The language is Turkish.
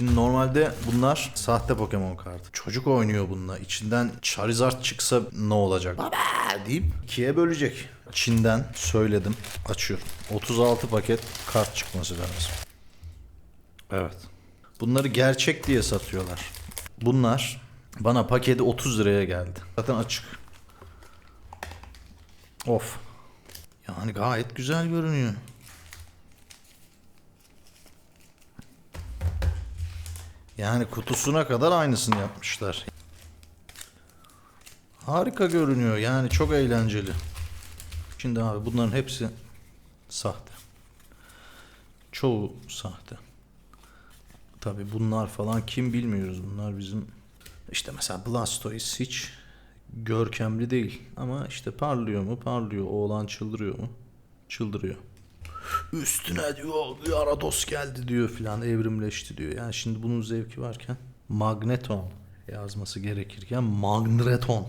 Şimdi normalde bunlar sahte Pokemon kartı. Çocuk oynuyor bununla. İçinden Charizard çıksa ne olacak? Baba deyip ikiye bölecek. Çin'den söyledim. Açıyorum. 36 paket kart çıkması lazım. Evet. Bunları gerçek diye satıyorlar. Bunlar bana paketi 30 liraya geldi. Zaten açık. Of. Yani gayet güzel görünüyor. Yani kutusuna kadar aynısını yapmışlar. Harika görünüyor. Yani çok eğlenceli. Şimdi abi bunların hepsi sahte. Çoğu sahte. Tabi bunlar falan kim bilmiyoruz. Bunlar bizim işte mesela Blastoise hiç görkemli değil. Ama işte parlıyor mu? Parlıyor. Oğlan çıldırıyor mu? Çıldırıyor. Üstüne diyor Yarados geldi diyor filan evrimleşti diyor. Yani şimdi bunun zevki varken Magneton yazması gerekirken Magneton